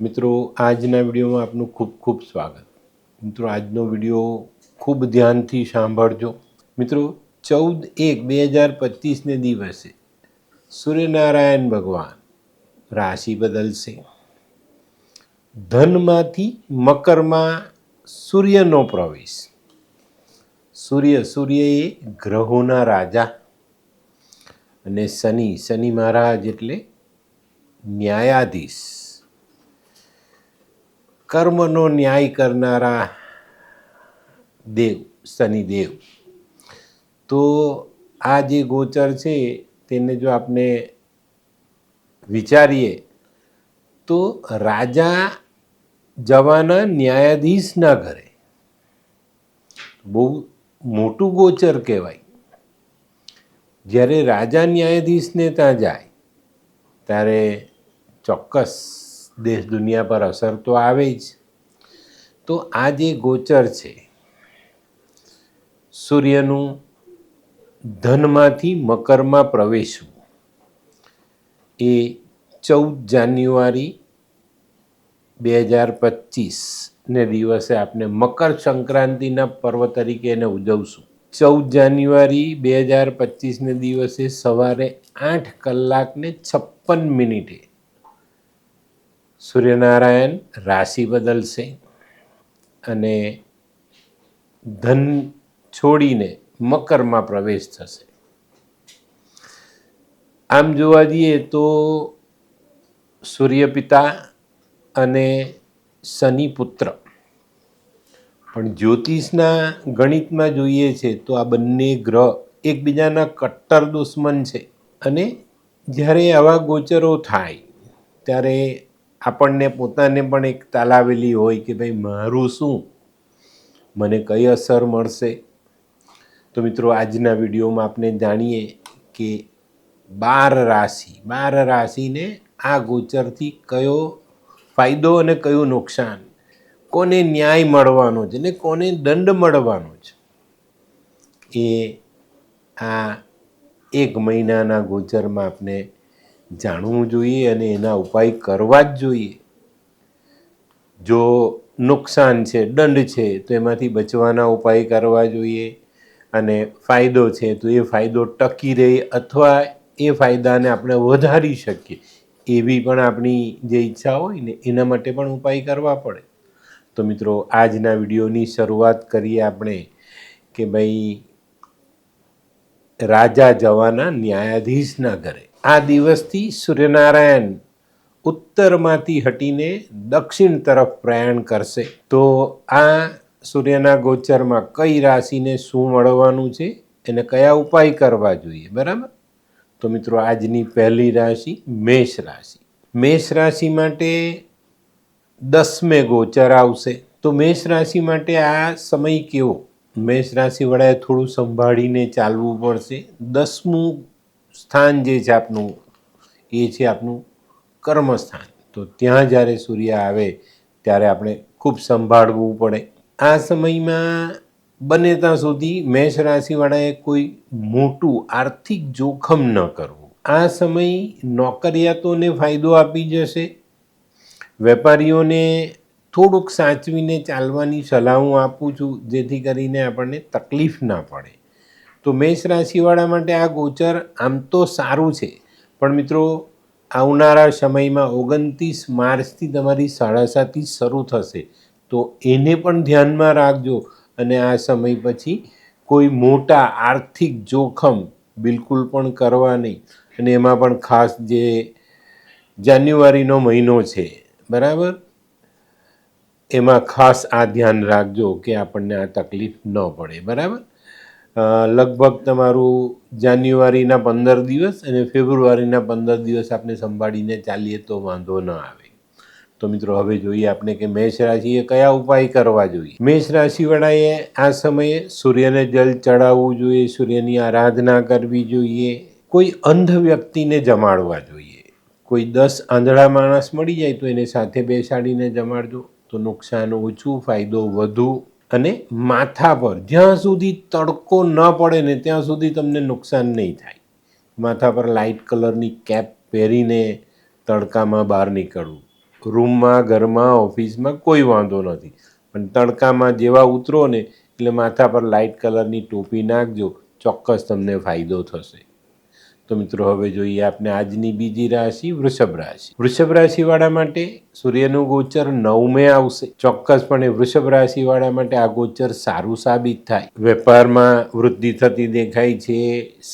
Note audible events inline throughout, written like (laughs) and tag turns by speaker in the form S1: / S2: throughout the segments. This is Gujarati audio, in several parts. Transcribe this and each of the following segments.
S1: મિત્રો, આજના વિડીયોમાં આપનું ખૂબ ખૂબ સ્વાગત. મિત્રો, આજનો વીડિયો ખૂબ ધ્યાનથી સાંભળજો. મિત્રો, ચૌદ એક બે હજાર પચીસને દિવસે સૂર્યનારાયણ ભગવાન રાશિ બદલશે. ધનમાંથી મકરમાં સૂર્યનો પ્રવેશ. સૂર્ય સૂર્ય એ ગ્રહોના રાજા અને શનિ શનિ મહારાજ એટલે ન્યાયાધીશ. કર્મનો ન્યાય કરનારા દેવ, શનિદેવ. તો આ જે ગોચર છે, તેને જો આપણે વિચારીએ, તો રાજા જવાના ન્યાયાધીશના ઘરે, બહુ મોટું ગોચર કહેવાય. જ્યારે રાજા ન્યાયાધીશને ત્યાં જાય, ત્યારે ચોક્કસ દેશ દુનિયા પર અસર તો આવે જ. તો આ જે ગોચર છે, સૂર્યનું ધનમાંથી મકરમાં પ્રવેશવું, એ ચૌદ જાન્યુઆરી બે હજાર પચીસને દિવસે આપણે મકર સંક્રાંતિના પર્વ તરીકે એને ઉજવશું. ચૌદ જાન્યુઆરી બે હજાર પચીસને દિવસે સવારે આઠ કલાકને છપ્પન મિનિટે સૂર્યનારાયણ રાશિ બદલશે અને ધન છોડીને મકરમાં પ્રવેશ થશે. આમ જોવા જઈએ તો સૂર્યપિતા અને શનિ પુત્ર પણ જ્યોતિષના ગણિતમાં જોઈએ છે તો આ બંને ગ્રહ એકબીજાના કટ્ટર દુશ્મન છે અને જ્યારે આવા ગોચરો થાય, ત્યારે આપણને પોતાને પણ એક તાલાવેલી હોય કે ભાઈ મારું શું? મને કઈ અસર મળશે? તો મિત્રો, આજના વિડીયોમાં આપણે જાણીએ કે બાર રાશિ, બાર રાશિને આ ગોચરથી કયો ફાયદો અને કયું નુકસાન? કોને ન્યાય મળવાનો છે ને કોને દંડ મળવાનો છે? એ આ એક મહિનાના ગોચરમાં આપણે જાણવું જોઈએ અને એના ઉપાય કરવા જ જોઈએ. જો નુકસાન છે, દંડ છે, તો એમાંથી બચવાના ઉપાય કરવા જોઈએ અને ફાયદો છે, તો એ ફાયદો ટકી રહે અથવા એ ફાયદાને આપણે વધારી શકીએ. એવી પણ આપણી જે ઈચ્છા હોય ને, એના માટે પણ ઉપાય કરવા પડે. તો મિત્રો, આજના વિડીયોની શરૂઆત કરીએ આપણે કે ભાઈ, રાજા જવાના ન્યાયાધીશના ઘરે. આ દિવસથી સૂર્યનારાયણ ઉત્તરમાંથી હટીને દક્ષિણ તરફ પ્રયાણ કરશે. તો આ સૂર્યના ગોચરમાં કઈ રાશિને શું મળવાનું છે? એને કયા ઉપાય કરવા જોઈએ? બરાબર? તો મિત્રો, આજની પહેલી રાશિ મેષ રાશિ. મેષ રાશિ માટે દસમે ગોચર આવશે. તો મેષ રાશિ માટે આ સમય કેવો? મેષ રાશિવાળાએ થોડું સંભાળીને ચાલવું પડશે. દસમું સ્થાન જે છે આપનું, એ છે આપનું કર્મસ્થાન. તો ત્યાં જ્યારે સૂર્ય આવે, ત્યારે આપણે ખૂબ સંભાળવું પડે. આ સમયમાં બને ત્યાં સુધી મેષ રાશિવાળાએ કોઈ મોટું આર્થિક જોખમ ન કરવું. આ સમય નોકરિયાતોને ફાયદો આપી જશે. વેપારીઓને થોડુંક સાચવીને ચાલવાની સલાહ હું આપું છું, જેથી કરીને આપણને તકલીફ ના પડે. તો મેષ રાશિવાળા માટે આ ગોચર આમ તો સારું છે. પણ મિત્રો, આવનારા સમયમાં ઓગણત્રીસ માર્ચથી તમારી સાડાસાતી શરૂ થશે. તો એને પણ ધ્યાનમાં રાખજો અને આ સમય પછી કોઈ મોટા આર્થિક જોખમ બિલકુલ પણ કરવા નહીં. અને એમાં પણ ખાસ જે જાન્યુઆરીનો મહિનો છે, બરાબર? એમાં ખાસ આ ધ્યાન રાખજો કે આપણને આ તકલીફ ન પડે, બરાબર? લગભગ તમારું જાન્યુઆરીના પંદર દિવસ અને ફેબ્રુઆરીના પંદર દિવસ આપણે સંભાળીને ચાલીએ તો વાંધો ન આવે. તો મિત્રો, હવે જોઈએ આપણે કે મેષ રાશિએ કયા ઉપાય કરવા જોઈએ? મેષ રાશિવાળાએ આ સમયે સૂર્યને જલ ચડાવવું જોઈએ, સૂર્યની આરાધના કરવી જોઈએ. કોઈ અંધ વ્યક્તિને જમાડવા જોઈએ. કોઈ દસ આંધળા માણસ મળી જાય તો એને સાથે બેસાડીને જમાડજો. તો નુકસાન ઓછું, ફાયદો વધુ. અને માથા પર. જ્યાં સુધી તડકો ન પડે ને ત્યાં સુધી તમને નુકસાન નહીં થાય. માથા પર લાઇટ કલરની કેપ પહેરીને તડકામાં બહાર નીકળવું. રૂમમાં, ઘરમાં, ઓફિસમાં કોઈ વાંધો નથી. પણ તડકામાં જેવા ઉતરો ને, એટલે માથા પર લાઇટ કલરની ટોપી નાખજો, ચોક્કસ તમને ફાયદો થશે. તો મિત્રો, હવે જોઈએ આપણે આજની બીજી રાશિ, વૃષભ રાશિ. વૃષભ રાશિવાળા માટે સૂર્યનું ગોચર નવમે આવશે. ચોક્કસપણે વૃષભ રાશિવાળા માટે આ ગોચર સારું સાબિત થાય. વેપારમાં વૃદ્ધિ થતી દેખાય છે,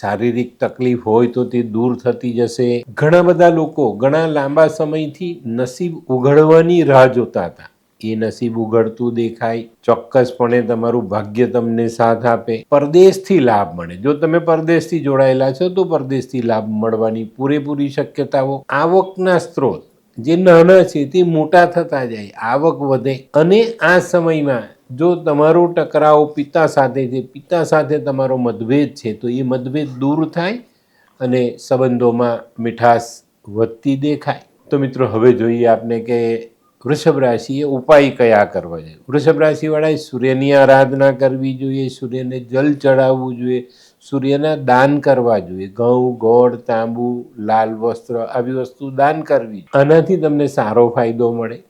S1: શારીરિક તકલીફ હોય તો તે દૂર થતી જશે. ઘણા બધા લોકો ઘણા લાંબા સમયથી નસીબ ઉઘડવાની રાહ જોતા હતા. એ નસીબ ઉઘડતું દેખાય, ચોક્કસપણે તમારું ભાગ્ય તમને સાથ આપે. પરદેશથી લાભ મળે. જો તમે પરદેશથી જોડાયેલા છો, તો પરદેશથી લાભ મળવાની પૂરેપૂરી શક્યતાઓ. આવકના સ્ત્રોત જે નાના છે તે મોટા થતા જાય, આવક વધે અને આ સમયમાં જો તમારો ટકરાવ પિતા સાથે છે, પિતા સાથે તમારો મતભેદ છે, તો એ મતભેદ દૂર થાય અને સંબંધોમાં મીઠાશ વધતી દેખાય. તો મિત્રો, હવે જોઈએ આપને કે વૃષભ રાશિએ ઉપાય કયા કરવા જોઈએ? વૃષભ રાશિવાળાએ સૂર્યની આરાધના કરવી જોઈએ, સૂર્યને જલ ચડાવવું જોઈએ, સૂર્યના દાન કરવા જોઈએ. ઘઉં, ગોળ, તાંબુ, લાલ વસ્ત્ર આવી વસ્તુ દાન કરવી આનાથી તમને સારો ફાયદો મળે.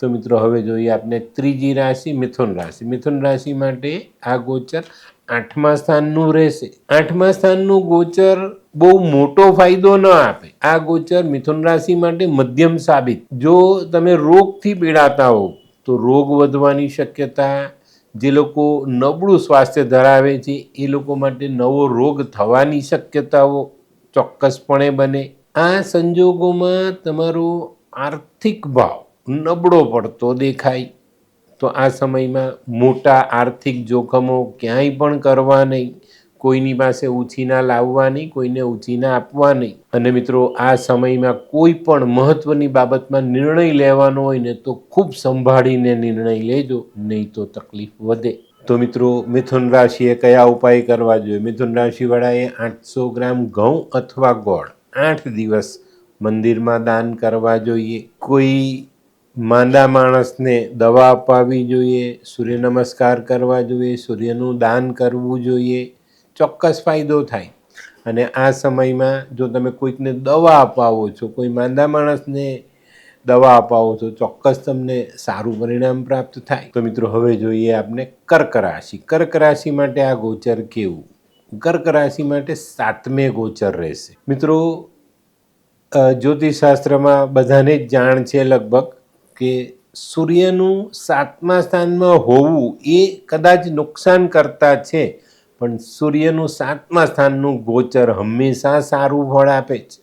S1: તો મિત્રો, હવે જોઈએ આપણે ત્રીજી રાશિ, મિથુન રાશિ. મિથુન રાશિ માટે આ ગોચર આઠમા સ્થાનનું રહેશે. આઠમા સ્થાનનું ગોચર બહુ મોટો ફાયદો ન આપે. આ ગોચર મિથુન રાશિ માટે મધ્યમ સાબિત. જો તમે રોગથી પીડાતા હો, તો રોગ વધવાની શક્યતા, જે લોકો નબળું સ્વાસ્થ્ય ધરાવે છે, એ લોકો માટે નવો રોગ થવાની શક્યતાઓ ચોક્કસપણે બને. આ સંજોગોમાં તમારો આર્થિક ભાવ નબળો પડતો દેખાય. તો આ સમયમાં મોટા આર્થિક જોખમો ક્યાંય પણ કરવા નહીં. કોઈની પાસે ઉછીના લાવવા નહીં, કોઈને ઉછીના આપવા નહીં. અને મિત્રો, આ સમયમાં કોઈ પણ મહત્વની બાબતમાં નિર્ણય લેવાનો હોય ને તો ખૂબ સંભાળીને નિર્ણય લેજો, નહીં તો તકલીફ વધે. તો મિત્રો, મિથુન રાશિએ કયા ઉપાય કરવા જોઈએ? મિથુન રાશિવાળાએ આઠસો ગ્રામ ઘઉં અથવા ગોળ આઠ દિવસ મંદિરમાં દાન કરવા જોઈએ. કોઈ માંદા માણસને દવા અપાવી જોઈએ, સૂર્ય નમસ્કાર કરવા જોઈએ, સૂર્યનું દાન કરવું જોઈએ. ચોક્કસ ફાયદો થાય. અને આ સમયમાં જો તમે કોઈકને દવા અપાવો છો, કોઈ માંદા માણસને દવા અપાવો છો, ચોક્કસ તમને સારું પરિણામ પ્રાપ્ત થાય. તો મિત્રો, હવે જોઈએ આપણે કર્ક રાશિ. કર્ક રાશિ માટે આ ગોચર કેવું? કર્ક રાશિ માટે સાતમે ગોચર રહેશે. મિત્રો જ્યોતિષશાસ્ત્રમાં બધાને જ જાણ છે લગભગ કે સૂર્યનું સાતમા સ્થાનમાં હોવું એ કદાચ નુકસાન કરતા છે, પણ સૂર્યનું સાતમા સ્થાનનું ગોચર હંમેશા સારું ફળ આપે છે.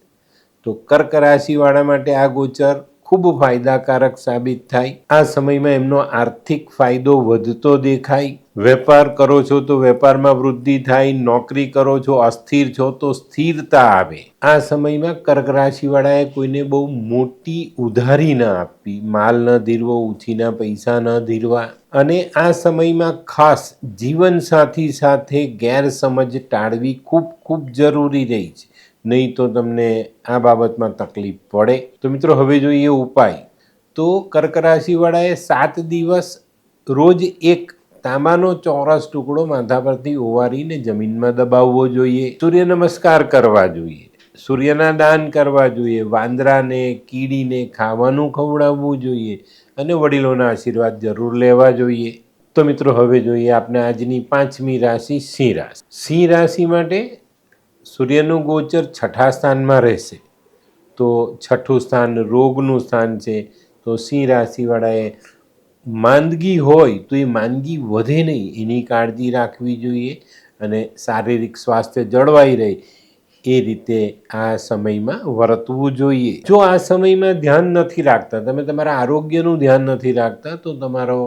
S1: તો કર્ક રાશિવાળા માટે આ ગોચર ખૂબ ફાયદાકારક સાબિત થાય. આ સમયમાં એમનો આર્થિક ફાયદો વધતો દેખાય. વેપાર કરો છો તો વેપારમાં વૃદ્ધિ થાય, નોકરી કરો છો, અસ્થિર છો તો સ્થિરતા આવે. આ સમયમાં કર્ક રાશિવાળાએ કોઈને બહુ મોટી ઉધારી ન આપવી, માલ ન ધીરવો, ઉછીના પૈસા ન ધીરવા. અને આ સમયમાં ખાસ જીવનસાથી સાથે ગેરસમજ ટાળવી ખૂબ ખૂબ જરૂરી રહી છે. નહીં તો તમને આ બાબતમાં તકલીફ પડે. તો મિત્રો, હવે જોઈએ ઉપાય. તો કર્ક રાશિવાળાએ સાત દિવસ રોજ એક તાંબાનો ચોરસ ટુકડો માથા પરથી ઓવારીને જમીનમાં દબાવવો જોઈએ. સૂર્ય નમસ્કાર કરવા જોઈએ. સૂર્યના દાન કરવા જોઈએ. વાંદરાને, કીડીને ખાવાનું ખવડાવવું જોઈએ અને વડીલોના આશીર્વાદ જરૂર લેવા જોઈએ. તો મિત્રો, હવે જોઈએ આપણે આજની પાંચમી રાશિ સિંહ રાશિ. સિંહ રાશિ માટે સૂર્યનું ગોચર છઠ્ઠા સ્થાનમાં રહેશે. તો છઠ્ઠું સ્થાન રોગનું સ્થાન છે, તો સિંહ રાશિવાળાએ માંદગી હોય તો એ માંદગી વધે નહીં, એની કાળજી રાખવી જોઈએ અને શારીરિક સ્વાસ્થ્ય જળવાઈ રહે એ રીતે આ સમયમાં વર્તવું જોઈએ. જો આ સમયમાં ધ્યાન નથી રાખતા, તમે તમારા આરોગ્યનું ધ્યાન નથી રાખતા, તો તમારો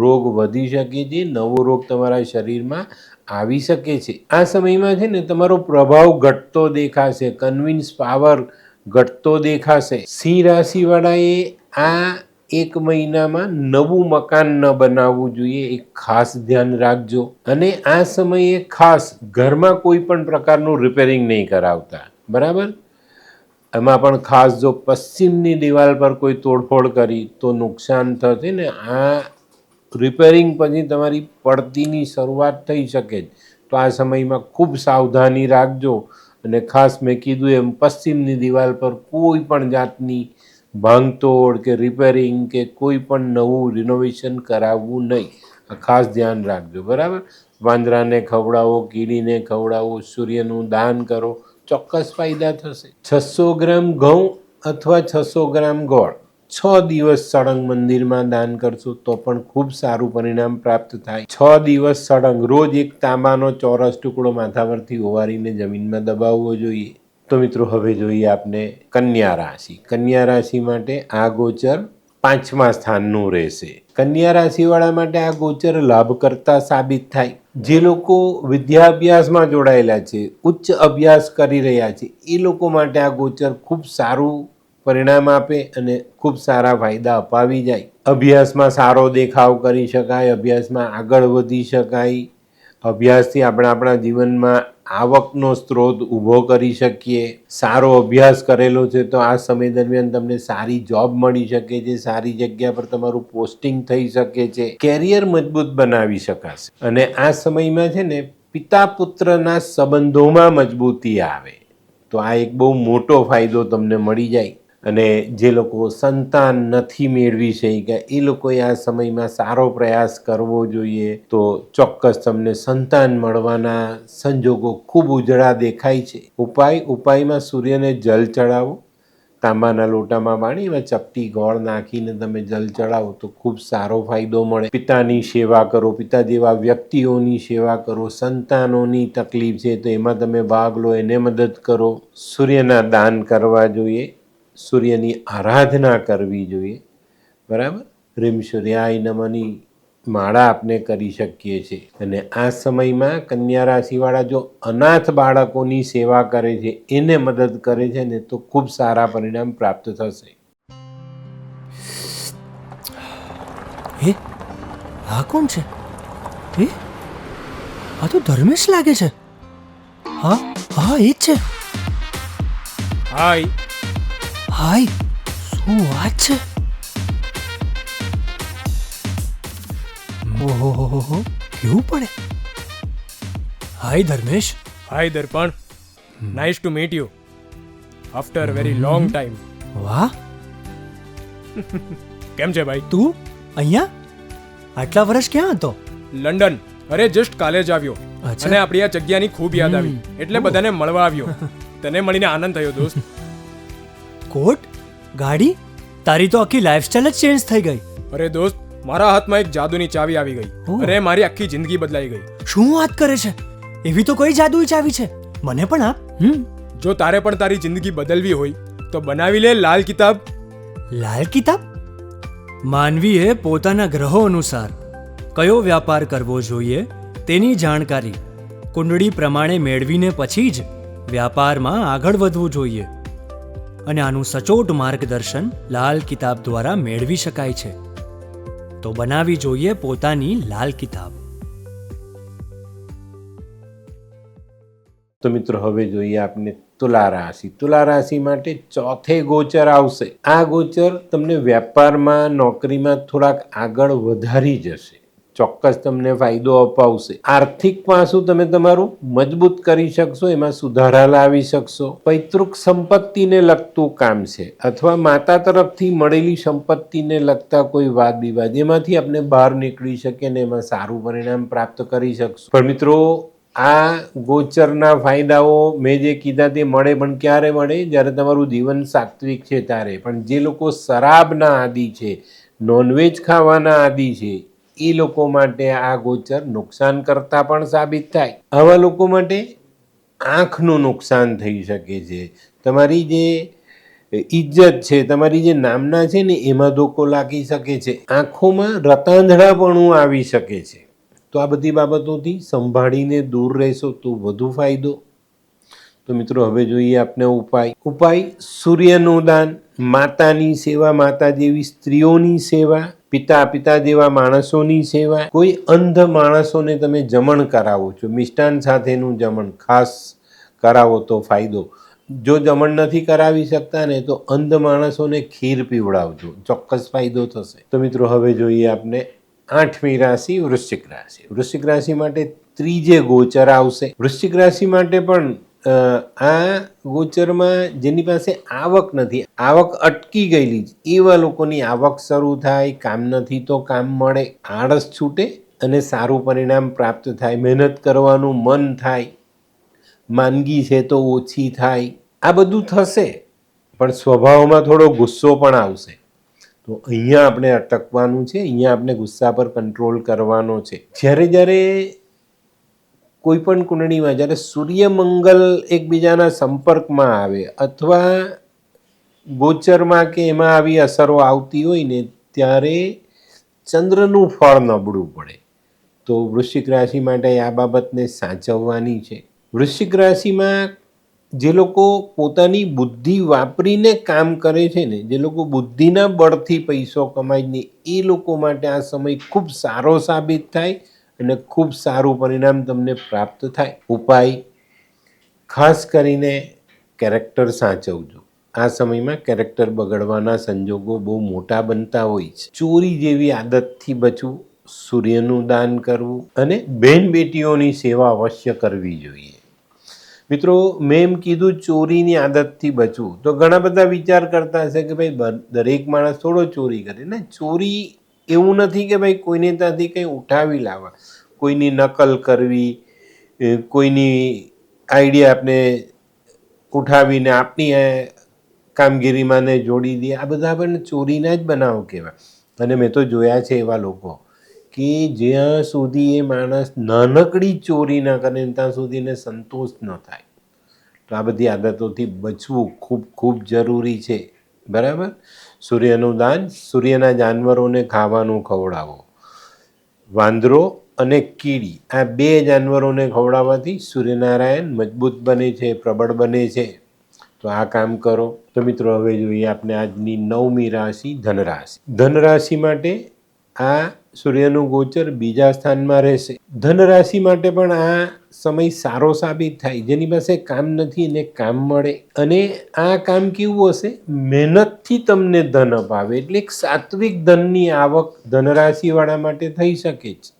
S1: રોગ વધી શકે છે, નવો રોગ તમારા શરીરમાં આવી શકે છે. આ સમયમાં છે ને તમારો પ્રભાવ ઘટતો દેખાશે કન્વિન્સ પાવર ઘટતો દેખાશે. સિંહ રાશિવાળાએ આ એક મહિનામાં નવું મકાન ન બનાવવું જોઈએ એ ખાસ ધ્યાન રાખજો. અને આ સમયે ખાસ ઘરમાં કોઈ પણ પ્રકારનું રિપેરિંગ નહીં કરાવતા. બરાબર? એમાં પણ ખાસ જો પશ્ચિમની દિવાલ પર કોઈ તોડફોડ કરી તો નુકસાન થશે ને આ રિપેરિંગ પછી તમારી પડતીની શરૂઆત થઈ શકે જ. તો આ સમયમાં ખૂબ સાવધાની રાખજો અને ખાસ મેં કીધું એમ, પશ્ચિમની દિવાલ પર કોઈ પણ જાતની ભાંગતોડ કે રિપેરિંગ કે કોઈ પણ નવું રિનોવેશન કરાવવું નહીં. આ ખાસ ધ્યાન રાખજો, બરાબર? વાંદરાને ખવડાવો, કીડીને ખવડાવો, સૂર્યનું દાન કરો, ચોક્કસ ફાયદા થશે. છસો ગ્રામ ઘઉં અથવા છસો ગ્રામ ગોળ. છ દિવસ સળંગ મંદિરમાં દાન કરશો તો પણ ખૂબ સારું પરિણામ પ્રાપ્ત થાય. છ દિવસ સળંગ, રોજ એક તાંબાનો ચોરસ ટુકડો માથા પરથી ઓવારીને જમીનમાં દબાવવો જોઈએ. તો મિત્રો, હવે જોઈએ આપને કન્યા રાશિ. કન્યા રાશિ માટે આ ગોચર પાંચમા સ્થાનનું રહેશે. કન્યા રાશિવાળા માટે આ ગોચર લાભકર્તા સાબિત થાય. જે લોકો વિદ્યાભ્યાસમાં જોડાયેલા છે, ઉચ્ચ અભ્યાસ કરી રહ્યા છે, એ લોકો માટે આ ગોચર ખૂબ સારું પરિણામ આપે અને ખૂબ સારા ફાયદા અપાવી જાય. અભ્યાસમાં સારો દેખાવ કરી શકાય, અભ્યાસમાં આગળ વધી શકાય. અભ્યાસથી આપણે આપણા જીવનમાં આવકનો સ્ત્રોત ઊભો કરી શકીએ. સારો અભ્યાસ કરેલો છે તો આ સમય દરમિયાન તમને સારી જોબ મળી શકે છે, સારી જગ્યા પર તમારું પોસ્ટિંગ થઈ શકે છે, કેરિયર મજબૂત બનાવી શકાશે. અને આ સમયમાં છે ને પિતા પુત્રના સંબંધોમાં મજબૂતી આવે. તો આ એક બહુ મોટો ફાયદો તમને મળી જાય. અને જે લોકો સંતાન નથી મેળવી શક્યા, એ લોકોએ આ સમયમાં સારો પ્રયાસ કરવો જોઈએ. તો ચોક્કસ તમને સંતાન મળવાના સંજોગો ખૂબ ઉજળા દેખાય છે. ઉપાય, ઉપાયમાં સૂર્યને જલ ચડાવો. તાંબાના લોટામાં પાણીમાં ચપટી ગોળ નાખીને તમે જલ ચડાવો તો ખૂબ સારો ફાયદો મળે. પિતાની સેવા કરો, પિતા જેવા વ્યક્તિઓની સેવા કરો, સંતાનોની તકલીફ છે તો એમાં તમે ભાગ લો, એને મદદ કરો. સૂર્યના દાન કરવા જોઈએ. સૂર્યની આરાધના કરવી જોઈએ. બરાબર? રીમ સૂર્યાય નમની માળા આપણે કરી શકીએ છીએ અને આ સમયમાં કન્યા રાશિવાળા જો અનાથ બાળકોની સેવા કરે છે એને મદદ કરે છે ને તો ખૂબ સારા પરિણામ પ્રાપ્ત થશે.
S2: હે? આ કોણ છે? હે? આ તો ધર્મેશ લાગે છે. હા હા એ જ છે.
S3: હાય.
S2: હાય શું વાત છે? ઓહો કેવું પડે? Hi Dharmesh.
S3: Hi Darpan. Nice to meet you after very long time
S2: વાહ. (laughs)
S3: કેમ છે ભાઈ?
S2: તું અહીંયા? આટલા વર્ષ ક્યાં હતો?
S3: લંડન. અરે જસ્ટ કાલે જ આવ્યો. અને આપણી આ જગ્યાની ખૂબ યાદ આવી. એટલે બધાને મળવા આવ્યો. (laughs) તને મળીને આનંદ થયો દોસ્ત.
S2: કોટ ગાડી? તારી તો આખી લાઈફસ્ટાઈલ જ ચેન્જ થઈ ગઈ.
S3: અરે દોસ્ત મારા હાથમાં એક જાદુની ચાવી આવી ગઈ. અરે મારી આખી જિંદગી બદલાઈ ગઈ.
S2: શું વાત કરે છે? એવી તો કોઈ જાદુઈ ચાવી છે? મને પણ આપ હમ.
S3: જો તારે પણ તારી જિંદગી બદલવી હોય તો બનાવી લે લાલ કિતાબ.
S2: લાલ કિતાબ? માનવીએ પોતાના ગ્રહો અનુસાર કયો વ્યાપાર કરવો જોઈએ તેની જાણકારી કુંડળી પ્રમાણે મેળવીને પછી જ વ્યાપારમાં આગળ વધવું જોઈએ. અને આનું સચોટ માર્ગદર્શન લાલ કિતાબ દ્વારા મેળવી શકાય છે. તો બનાવી જોઈએ પોતાની લાલ કિતાબ.
S1: તો મિત્રો, હવે જોઈએ આપને તુલા રાશિ. તુલા રાશિ માટે ચોથે ગોચર આવશે. આ ગોચર તમને વેપારમાં નોકરીમાં થોડાક આગળ વધારી જશે. ચોક્કસ તમને ફાયદો અપાવશે. આર્થિક પાસું તમે તમારું મજબૂત કરી શકશો, એમાં સુધારા લાવી શકશો. પૈતૃક સંપત્તિને લગતું કામ છે, અથવા માતા તરફથી મળેલી સંપત્તિને લગતા કોઈ વાદ વિવાદ એમાંથી આપણે બહાર નીકળી શકીએ ને એમાં સારું પરિણામ પ્રાપ્ત કરી શકશો. પણ મિત્રો, આ ગોચરના ફાયદાઓ મેં જે કીધા તે મળે પણ ક્યારે મળે? જ્યારે તમારું જીવન સાત્વિક છે ત્યારે. પણ જે લોકો શરાબના આદિ છે, નોનવેજ ખાવાના આદિ છે એ લોકો માટે આ ગોચર નુકસાન કરતા પણ સાબિત થાય. આવા લોકો માટે આંખનું નુકસાન થઈ શકે છે. તમારી જે ઇજ્જત છે, તમારી જે નામના છે ને, એમાં ધોકો લાગી શકે છે. આંખોમાં રતાંધળાપણું આવી શકે છે. તો આ બધી બાબતોથી સંભાળીને દૂર રહેશો તો વધુ ફાયદો તો મિત્રો, હવે જોઈએ આપણે ઉપાય. ઉપાય, સૂર્યનું દાન, માતાની સેવા માતા જેવી સ્ત્રીઓની સેવા, પિતા પિતા જેવા માણસોની સેવા. કોઈ અંધ માણસોને તમે જમણ કરાવો છો, મિષ્ટાન સાથેનું જમણ ખાસ કરાવો તો ફાયદો. જો જમણ નથી કરાવી શકતા ને, તો અંધ માણસોને ખીર પીવડાવજો, ચોક્કસ ફાયદો થશે. તો મિત્રો, હવે જોઈએ આપને આઠમી રાશિ, વૃશ્ચિક રાશિ. વૃશ્ચિક રાશિ માટે ત્રીજે ગોચર આવશે. વૃશ્ચિક રાશિ માટે પણ આ ગોચરમાં જેની પાસે આવક નથી, આવક અટકી ગયેલી એવા લોકોની આવક શરૂ થાય, કામ નથી તો કામ મળે, આળસ છૂટે અને સારું પરિણામ પ્રાપ્ત થાય, મહેનત કરવાનું મન થાય, માંદગી છે તો ઓછી થાય. આ બધું થશે, પણ સ્વભાવમાં થોડો ગુસ્સો પણ આવશે. તો અહીંયા આપણે અટકવાનું છે, અહીંયા આપણે ગુસ્સા પર કંટ્રોલ કરવાનો છે. જ્યારે જ્યારે કોઈ પણ કુંડળીમાં જ્યારે સૂર્યમંગલ એકબીજાના સંપર્કમાં આવે અથવા ગોચરમાં કે એમાં આવી અસરો આવતી હોય ને ત્યારે ચંદ્રનું ફળ નબળું પડે. તો વૃશ્ચિક રાશિ માટે આ બાબતને સાચવવાની છે. વૃશ્ચિક રાશિમાં જે લોકો પોતાની બુદ્ધિ વાપરીને કામ કરે છે ને, જે લોકો બુદ્ધિના બળથી પૈસો કમાય ને એ લોકો માટે આ સમય ખૂબ સારો સાબિત થાય અને ખૂબ સારું પરિણામ તમને પ્રાપ્ત થાય. ઉપાય, ખાસ કરીને કેરેક્ટર સાચવજો. આ સમયમાં કેરેક્ટર બગડવાના સંજોગો બહુ મોટા બનતા હોય છે. ચોરી જેવી આદતથી બચવું, સૂર્યનું દાન કરવું અને બહેન બેટીઓની સેવા અવશ્ય કરવી જોઈએ. મિત્રો, મેં એમ કીધું ચોરીની આદતથી બચવું. તો ઘણા બધા વિચાર કરતા હશે કે ભાઈ દરેક માણસ થોડો ચોરી કરે. ને, ચોરી એવું નથી કે ભાઈ કોઈને ત્યાંથી કંઈ ઉઠાવી લાવવા. કોઈની નકલ કરવી કોઈની આઈડિયા આપણે ઉઠાવીને આપણી કામગીરીમાં ને જોડી દે. આ બધા પણ ચોરીના જ બનાવ કહેવાય. અને મેં તો જોયા છે એવા લોકો કે જ્યાં સુધી એ માણસ નાનકડી ચોરી ના કરે ત્યાં સુધી એને સંતોષ ન થાય. તો આ બધી આદતોથી બચવું ખૂબ ખૂબ જરૂરી છે. બરાબર? સૂર્યનું દાન, સૂર્યના જાનવરોને ખાવાનું ખવડાવો. વાંદરો અને કીડી, આ બે જાનવરોને ખવડાવવાથી સૂર્યનારાયણ મજબૂત બને છે, પ્રબળ બને છે. તો આ કામ કરો. તો મિત્રો, હવે જોઈએ આપણે આજની નવમી રાશિ ધનરાશિ. ધનરાશિ માટે આ સૂર્યનું ગોચર બીજા સ્થાનમાં રહેશે. ધનરાશિ માટે પણ આ સમય સારો સાબિત થાય, જેની પાસે કામ નથી એને કામ મળે. અને આ કામ કેવું હશે? મહેનતથી તમને ધન અપાવે એટલે એક સાત્વિક ધનની આવક ધનરાશિવાળા માટે થઈ શકે છે.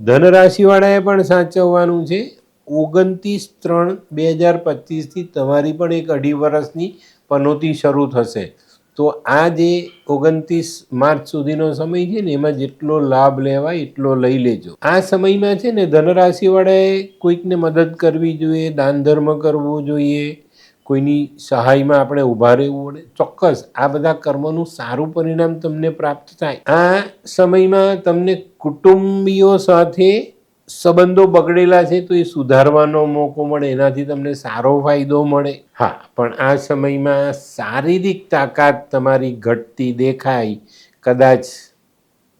S1: ધનરાશિવાળાએ પણ સાચવવાનું છે. ઓગણત્રીસ ત્રણ બે હજાર પચીસથી તમારી પણ એક અઢી વર્ષની પનોતી શરૂ થશે. તો આ જે ઓગણત્રીસ માર્ચ સુધીનો સમય છે ને, એમાં જેટલો લાભ લેવાય એટલો લઈ લેજો. આ સમયમાં છે ને, ધનરાશિવાળાએ કોઈકને મદદ કરવી જોઈએ, દાન ધર્મ કરવો જોઈએ, કોઈની સહાયમાં આપણે ઊભા રહેવું પડે. ચોક્કસ, આ બધા કર્મનું સારું પરિણામ તમને પ્રાપ્ત થાય. આ સમયમાં તમને કુટુંબીઓ સાથે સંબંધો બગડેલા છે તો એ સુધારવાનો મોકો મળે, એનાથી તમને સારો ફાયદો મળે. હા, પણ આ સમયમાં શારીરિક તાકાત તમારી ઘટતી દેખાય. કદાચ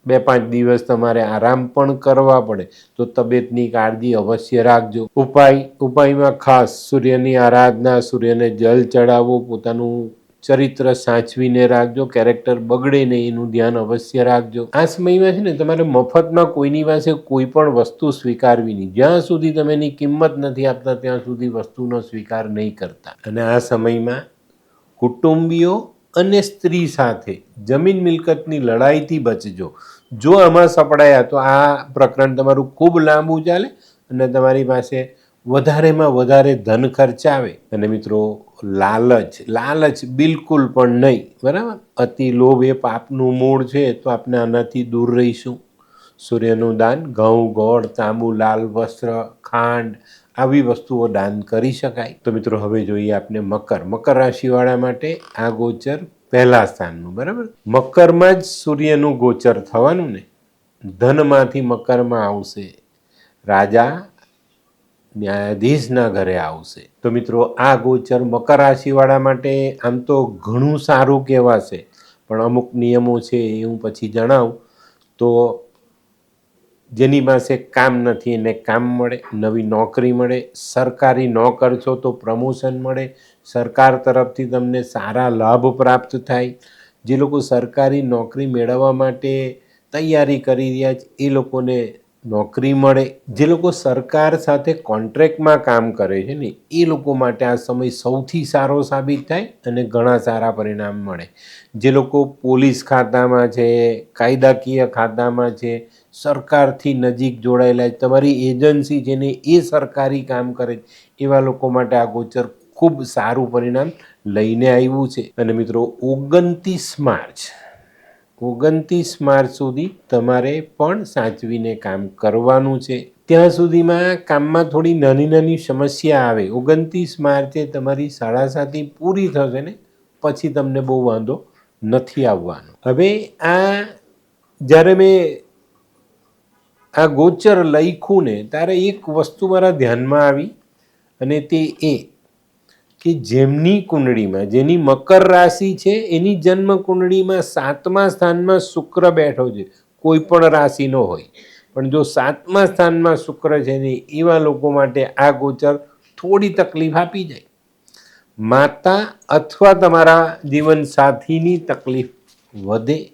S1: બે પાંચ દિવસ તમારે આરામ પણ કરવા પડે. તો તબિયતની કાળજી અવશ્ય રાખજો. ઉપાય, ઉપાયમાં ખાસ સૂર્યની આરાધના, સૂર્યને જલ ચડાવવો પોતાનું ચરિત્ર સાચવીને રાખજો કેરેક્ટર બગડે નહીં એનું ધ્યાન અવશ્ય રાખજો. આ સમયમાં છે ને, તમારે મફતમાં કોઈની પાસે કોઈ પણ વસ્તુ સ્વીકારવી નહીં. જ્યાં સુધી તમે એની કિંમત નથી આપતા, ત્યાં સુધી વસ્તુનો સ્વીકાર નહીં કરતા. અને આ સમયમાં કુટુંબીઓ અને સ્ત્રી સાથે જમીન મિલકતની લડાઈથી બચજો. જો આમાં સપડાયા, તો આ પ્રકરણ તમારું ખૂબ લાંબુ ચાલે અને તમારી પાસે વધારેમાં વધારે ધન ખર્ચાવે અને મિત્રો, લાલચ લાલચ બિલકુલ પણ નહીં, બરાબર? અતિ લોભ એ પાપનું મૂળ છે, તો આપણે આનાથી દૂર રહીશું. સૂર્યનું દાન, ઘઉં, ગોળ, તાંબુ, લાલ વસ્ત્ર, ખાંડ, આવી વસ્તુઓ દાન કરી શકાય. તો મિત્રો, હવે જોઈએ આપણે મકર. મકર રાશિવાળા માટે આ ગોચર પહેલા સ્થાનનું, બરાબર? મકરમાં જ સૂર્યનું ગોચર થવાનું ને ધનમાંથી મકરમાં આવશે. રાજા ન્યાયાધીશના ઘરે આવશે. તો મિત્રો, આ ગોચર મકર રાશિવાળા માટે આમ તો ઘણું સારું કહેવાશે. પણ અમુક નિયમો છે એ હું પછી જણાવું. તો જેની પાસે કામ નથી એને કામ મળે, નવી નોકરી મળે, સરકારી નોકર છો તો પ્રમોશન મળે, સરકાર તરફથી તમને સારા લાભ પ્રાપ્ત થાય. જે લોકો સરકારી નોકરી મેળવવા માટે તૈયારી કરી રહ્યા છે, એ લોકોને નોકરી મળે, જે લોકો સરકાર સાથે કોન્ટ્રાક્ટમાં કામ કરે છે ને, એ લોકો માટે આ સમય સૌથી સારો સાબિત થાય અને ઘણા સારા પરિણામ મળે. જે લોકો પોલીસ ખાતામાં છે, કાયદાકીય ખાતામાં છે, સરકારથી નજીક જોડાયેલા તમારી એજન્સી છે ને, એ સરકારી કામ કરે એવા લોકો માટે આ ગોચર ખૂબ સારું પરિણામ લઈને આવ્યું છે. અને મિત્રો, ઓગણત્રીસ માર્ચ ઓગણત્રીસ માર્ચ સુધી તમારે પણ સાચવીને કામ કરવાનું છે. ત્યાં સુધીમાં કામમાં થોડી નાની નાની સમસ્યા આવે. ઓગણત્રીસ માર્ચે તમારી સાડાસાતી પૂરી થશે ને, પછી તમને બહુ વાંધો નથી આવવાનો. હવે આ, જ્યારે મેં આ ગોચર લખ્યું ને, ત્યારે એક વસ્તુ મારા ધ્યાનમાં આવી અને તે એ કે જેમની કુંડળીમાં, જેની મકર રાશિ છે, એની જન્મ કુંડળીમાં સાતમા સ્થાનમાં શુક્ર બેઠો છે. કોઈ પણ રાશિનો હોય. પણ જો સાતમા સ્થાનમાં શુક્ર છે ને, એવા લોકો માટે આ ગોચર થોડી તકલીફ આપી જાય. માતા અથવા તમારા જીવન સાથીની તકલીફ વધે.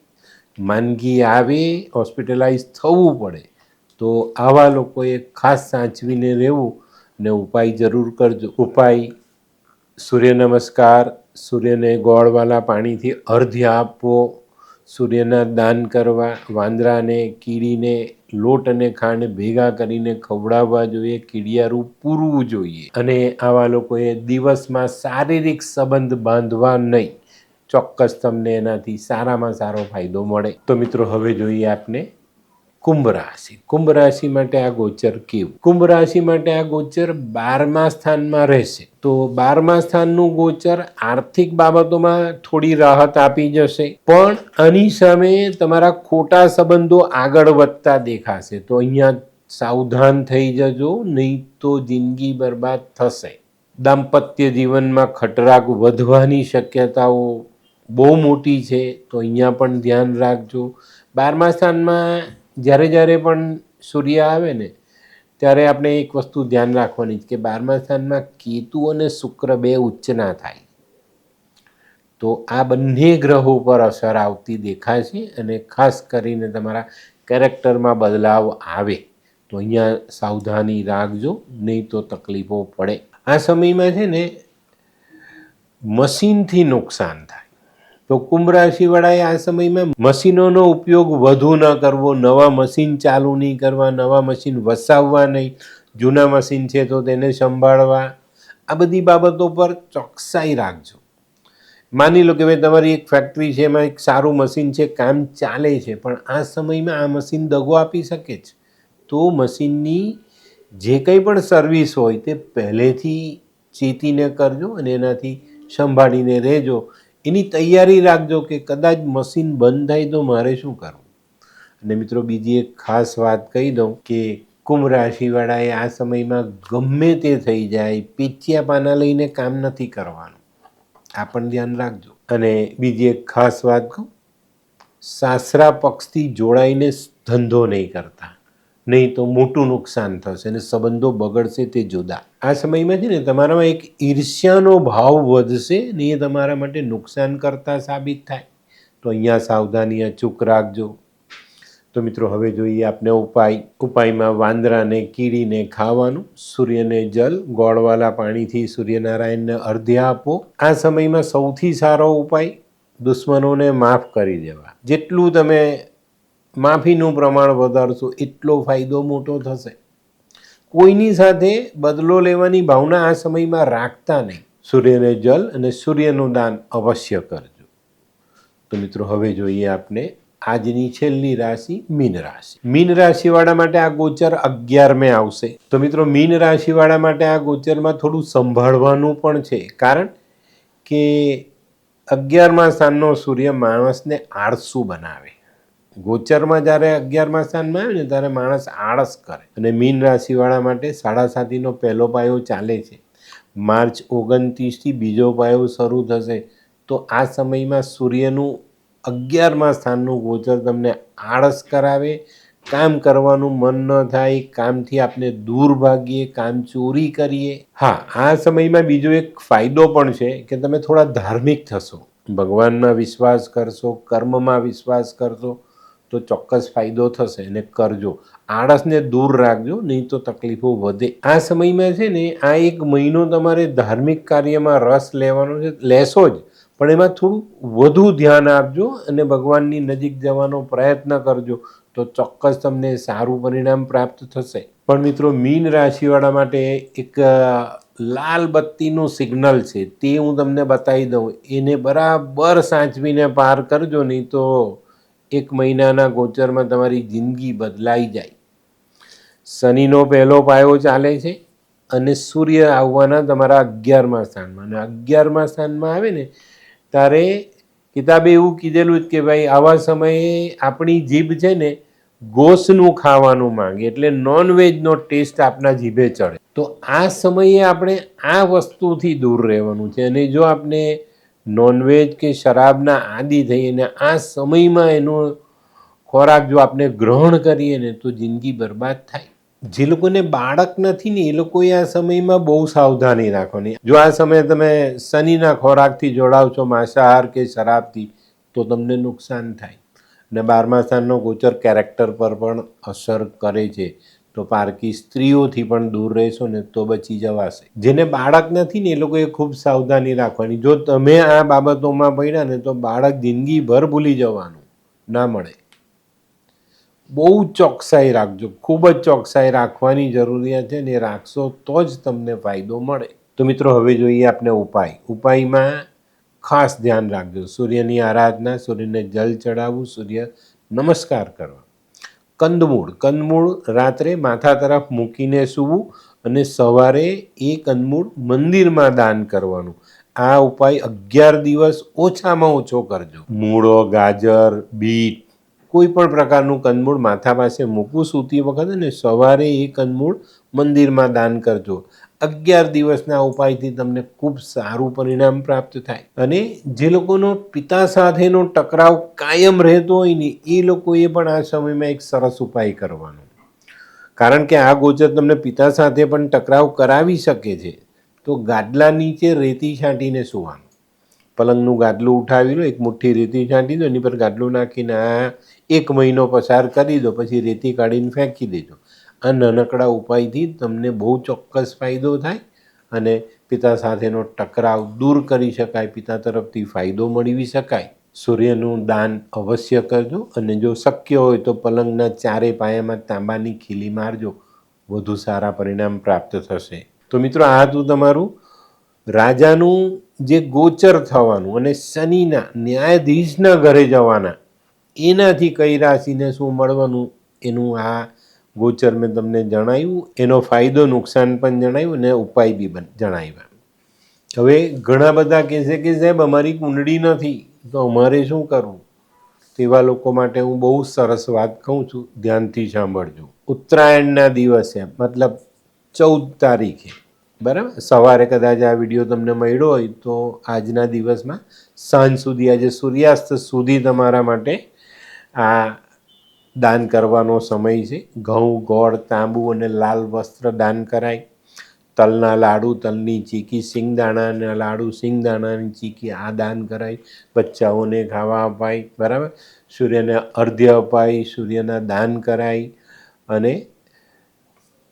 S1: માંદગી આવે હોસ્પિટલાઇઝ થવું પડે. તો આવા લોકોએ ખાસ સાચવીને રહેવું ને ઉપાય જરૂર કરજો. ઉપાય સૂર્ય નમસ્કાર, સૂર્યને ગોળવાલા પાણીથી અર્ધ્ય આપવો સૂર્યના દાન કરવા, વાંદરાને, કીડીને લોટ અને ખાંડ ભેગા કરીને ખવડાવવા જોઈએ, કીડિયારું પૂરવું જોઈએ. અને આવા લોકોએ દિવસમાં શારીરિક સંબંધ બાંધવા નહીં. ચોક્કસ તમને એનાથી સારામાં સારો ફાયદો મળે. તો મિત્રો, હવે જોઈએ આપને કુંભ રાશિ કુંભ રાશિ માટે આ ગોચર કેવું? કુંભ રાશિ માટે આ ગોચર બારમા સ્થાનમાં રહેશે. તો બારમા સ્થાનનું ગોચર આર્થિક બાબતોમાં થોડી રાહત આપી જશે. પણ આની સામે તમારા ખોટા સંબંધો આગળ વધતા દેખાશે. તો અહીંયા સાવધાન થઈ જજો, નહીં તો જિંદગી બરબાદ થશે. દાંપત્ય જીવનમાં ખટરાગ વધવાની શક્યતાઓ બહુ મોટી છે. તો અહીંયા પણ ધ્યાન રાખજો. બારમા સ્થાનમાં જ્યારે જ્યારે પણ સૂર્ય આવે ને, ત્યારે આપણે એક વસ્તુ ધ્યાન રાખવાની કે બારમા સ્થાનમાં કેતુ અને શુક્ર બે ઉચ્ચ ના થાય. તો આ બંને ગ્રહો પર અસર આવતી દેખાશે અને ખાસ કરીને તમારા કેરેક્ટરમાં બદલાવ આવે. તો અહીંયા સાવધાની રાખજો, નહીં તો તકલીફો પડે. આ સમયમાં છે ને, મશીનથી નુકસાન થાય. તો કુંભ રાશિવાળાએ આ સમયમાં મશીનોનો ઉપયોગ વધુ ન કરવો, નવા મશીન ચાલુ નહીં કરવા, નવા મશીન વસાવવા નહીં, જૂના મશીન છે તો તેને સંભાળવા. આ બધી બાબતો પર ચોકસાઈ રાખજો. માની લો કે ભાઈ તમારી એક ફેક્ટરી છે, એમાં એક સારું મશીન છે, કામ ચાલે છે, પણ આ સમયમાં આ મશીન દગો આપી શકે છે. તો મશીનની જે કંઈ પણ સર્વિસ હોય તે પહેલેથી ચેતીને કરજો અને એનાથી સંભાળીને રહેજો. એની તૈયારી રાખજો કે કદાચ મશીન બંધ થાય તો મારે શું કરવું? અને મિત્રો, બીજી એક ખાસ વાત કહી દઉં કે કુંભ રાશિવાળાએ આ સમયમાં ગમે તે થઈ જાય, પીચિયા પાના લઈને કામ નથી કરવાનું. આ પણ ધ્યાન રાખજો. અને બીજી એક ખાસ વાત કહું, સાસરા પક્ષથી જોડાઈને ધંધો નહીં કરતા. નહીં તો મોટું નુકસાન થશે અને સંબંધો બગડશે તે જુદા. આ સમયમાં છે ને તમારામાં એક ઈર્ષ્યાનો ભાવ વધશે ને એ તમારા માટે નુકસાન કરતા સાબિત થાય. તો અહીંયા સાવધાની અચૂક રાખજો. તો મિત્રો, હવે જોઈએ આપણે ઉપાય. ઉપાયમાં વાંદરાને, કીડીને ખાવાનું. સૂર્યને જલ, ગોળવાલા પાણીથી સૂર્યનારાયણને અર્ધ્ય આપો. આ સમયમાં સૌથી સારો ઉપાય દુશ્મનોને માફ કરી દેવા. જેટલું તમે માફીનું પ્રમાણ વધારશો, એટલો ફાયદો મોટો થશે. કોઈની સાથે બદલો લેવાની ભાવના આ સમયમાં રાખતા નહીં. સૂર્યને જલ અને સૂર્યનું દાન અવશ્ય કરજો. તો મિત્રો, હવે જોઈએ આપણે આજની છેલ્લી રાશિ મીન રાશિ. મીન રાશિવાળા માટે આ ગોચર અગિયારમે આવશે. તો મિત્રો, મીન રાશિવાળા માટે આ ગોચરમાં થોડું સંભાળવાનું પણ છે. કારણ કે અગિયારમા સ્થાનનો સૂર્ય માણસને આળસુ બનાવે. ગોચરમાં જ્યારે અગિયારમા સ્થાનમાં આવે ને ત્યારે માણસ આળસ કરે. અને મીન રાશિવાળા માટે સાડા સાતીનો પહેલો પાયો ચાલે છે. માર્ચ ઓગણત્રીસથી બીજો પાયો શરૂ થશે. તો આ સમયમાં સૂર્યનું અગિયારમા સ્થાનનું ગોચર તમને આળસ કરાવે. કામ કરવાનું મન ન થાય, કામથી આપણે દૂર ભાગીએ, કામ ચોરી કરીએ. હા, આ સમયમાં બીજો એક ફાયદો પણ છે કે તમે થોડા ધાર્મિક થશો. ભગવાનમાં વિશ્વાસ કરશો, કર્મમાં વિશ્વાસ કરશો. તો ચોક્કસ ફાયદો થશે અને કરજો. આળસને દૂર રાખજો, નહીં તો તકલીફો વધે. આ સમયમાં છે ને, આ એક મહિનો તમારે ધાર્મિક કાર્યમાં રસ લેવાનો છે, લેશો જ. પણ એમાં થોડું વધુ ધ્યાન આપજો અને ભગવાનની નજીક જવાનો પ્રયત્ન કરજો. તો ચોક્કસ તમને સારું પરિણામ પ્રાપ્ત થશે. પણ મિત્રો, મીન રાશિવાળા માટે એક લાલ બત્તીનું સિગ્નલ છે, તે હું તમને બતાવી દઉં. એને બરાબર સાચવીને પાર કરજો, નહીં તો એક મહિનાના ગોચરમાં તમારી જિંદગી બદલાઈ જાય. શનિનો પહેલો પાયો ચાલે છે અને સૂર્ય આવવાના તમારા અગિયારમા સ્થાનમાં. અને અગિયારમા સ્થાનમાં આવે ને, ત્યારે કિતાબે એવું કીધેલું જ કે ભાઈ, આવા સમયે આપણી જીભ છે ને ગોસનું ખાવાનું માંગે, એટલે નોનવેજનો ટેસ્ટ આપના જીભે ચડે. તો આ સમયે આપણે આ વસ્તુથી દૂર રહેવાનું છે. અને જો આપણે નોનવેજ કે શરાબના આદિ થઈને આ સમયમાં એનો ખોરાક જો આપણે ગ્રહણ કરીએ ને તો જિંદગી બરબાદ થાય. જે લોકોને બાળક નથી ને એ લોકોએ આ સમયમાં બહુ સાવધાની રાખવાની. જો આ સમયે તમે શનિના ખોરાકથી જોડાવ છો, માંસાહાર કે શરાબથી, તો તમને નુકસાન થાય. અને બારમા સ્થાનનો ગોચર કેરેક્ટર પર પણ અસર કરે છે. તો પારકી સ્ત્રીઓથી પણ દૂર રહેશો ને તો બચી જવાશે. જેને બાળક નથી ને એ લોકોએ ખૂબ સાવધાની રાખવાની. જો તમે આ બાબતોમાં પડ્યા ને તો બાળક જિંદગીભર ભૂલી જવાનું. ના મળે. બહુ ચોકસાઈ રાખજો. ખૂબ જ ચોકસાઈ રાખવાની જરૂરિયાત છે ને રાખશો તો જ તમને ફાયદો મળે. તો મિત્રો, હવે જોઈએ આપણે ઉપાય. ઉપાયમાં ખાસ ધ્યાન રાખજો. સૂર્યની આરાધના, સૂર્યને જલ ચડાવવું, સૂર્ય નમસ્કાર કરવા. કંદમૂળ. કંદમૂળ રાત્રે માથા તરફ મૂકીને સૂવું અને સવારે એ કંદમૂળ મંદિરમાં દાન કરવાનું. આ ઉપાય અગિયાર દિવસ ઓછામાં ઓછો કરજો. મૂળો, ગાજર, બીટ, કોઈ પણ પ્રકારનું કંદમૂળ માથા પાસે મૂકવું સૂતી વખતે ને સવારે એ કંદમૂળ મંદિરમાં દાન કરજો. અગિયાર દિવસના ઉપાયથી તમને ખૂબ સારું પરિણામ પ્રાપ્ત થાય. અને જે લોકોનો પિતા સાથેનો ટકરાવ કાયમ રહેતો હોય ને, એ લોકોએ પણ આ સમયમાં એક સરસ ઉપાય કરવાનો. કારણ કે આ ગોચર તમને પિતા સાથે પણ ટકરાવ કરાવી શકે છે, તો ગાદલા નીચે રેતી છાંટીને સુવાનું. પલંગનું ગાદલું ઉઠાવી લો, એક મુઠ્ઠી રેતી છાંટી દો, એની પર ગાદલું નાખીને આ એક મહિનો પસાર કરી દો, પછી રેતી કાઢીને ફેંકી દેજો. આ નાનકડા ઉપાયથી તમને બહુ ચોક્કસ ફાયદો થાય અને પિતા સાથેનો ટકરાવ દૂર કરી શકાય, પિતા તરફથી ફાયદો મેળવી શકાય. સૂર્યનું દાન અવશ્ય કરજો અને જો શક્ય હોય તો પલંગના ચારે પાયામાં તાંબાની ખીલી મારજો. વધુ સારા પરિણામ પ્રાપ્ત થશે. તો મિત્રો, આ હતું તમારું રાજાનું જે ગોચર થવાનું અને શનિના ન્યાયાધીશના ઘરે જવાના. એનાથી કઈ રાશિને શું મળવાનું? એનું આ ગોચર મેં તમને જણાવ્યું એનો ફાયદો નુકસાન પણ જણાવ્યું અને ઉપાય બી જણાવ્યા. હવે ઘણા બધા કહેશે કે, સાહેબ, અમારી કુંડળી નથી. તો અમારે શું કરવું? તેવા લોકો માટે હું બહુ સરસ વાત કહું છું. ધ્યાનથી સાંભળજો. ઉત્તરાયણના દિવસે, મતલબ ચૌદ તારીખે, બરાબર? સવારે કદાચ આ વીડિયો તમને મળ્યો હોય તો આજના દિવસમાં સાંજ સુધી, આજે સૂર્યાસ્ત સુધી તમારા માટે આ દાન કરવાનો સમય છે. ઘઉં, ગોળ, તાંબુ અને લાલ વસ્ત્ર દાન કરાય. તલના લાડુ, તલની ચીકી, સિંગદાણાના લાડુ, સિંગદાણાની ચીકી, આ દાન કરાય. બચ્ચાઓને ખાવા અપાય, બરાબર? સૂર્યને અર્ધ્ય અપાય, સૂર્યના દાન કરાય અને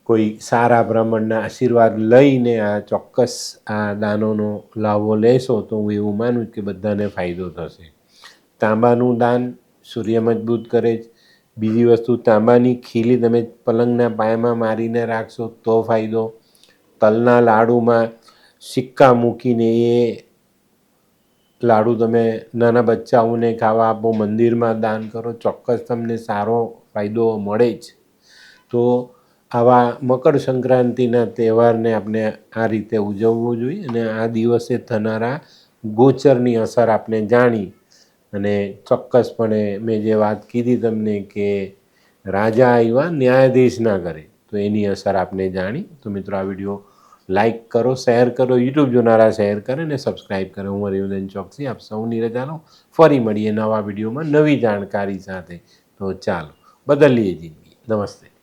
S1: કોઈ સારા બ્રાહ્મણના આશીર્વાદ લઈને આ ચોક્કસ આ દાનોનો લાવો લેશો તો હું એવું માનું કે બધાને ફાયદો થશે. તાંબાનું દાન સૂર્ય મજબૂત કરે છે. બીજી વસ્તુ, તાંબાની ખીલી તમે પલંગના પાયામાં મારીને રાખશો તો ફાયદો. તલના લાડુમાં સિક્કા મૂકીને એ લાડુ તમે નાના બચ્ચાઓને ખાવા આપો, મંદિરમાં દાન કરો, ચોક્કસ તમને સારો ફાયદો મળે જ. તો આવા મકર સંક્રાંતિના તહેવારને આપણે આ રીતે ઉજવવો જોઈએ અને આ દિવસે થનારા ગોચરની અસર આપણે જાણી અને ચોક્કસપણે મેં જે વાત કીધી તમને કે રાજા આવ્યા ન્યાયાધીશના ઘરે, તો એની અસર આપને જાણી. તો મિત્રો, આ વીડિયો લાઈક કરો, શેર કરો યુટ્યુબ જોનારા શેર કરે અને સબસ્ક્રાઈબ કરે. હું હરિવર્ધન ચોકસી, આપ સૌની રજા લો ફરી મળીએ નવા વિડીયોમાં નવી જાણકારી સાથે. તો ચાલો, બદલીએ જિંદગી. નમસ્તે.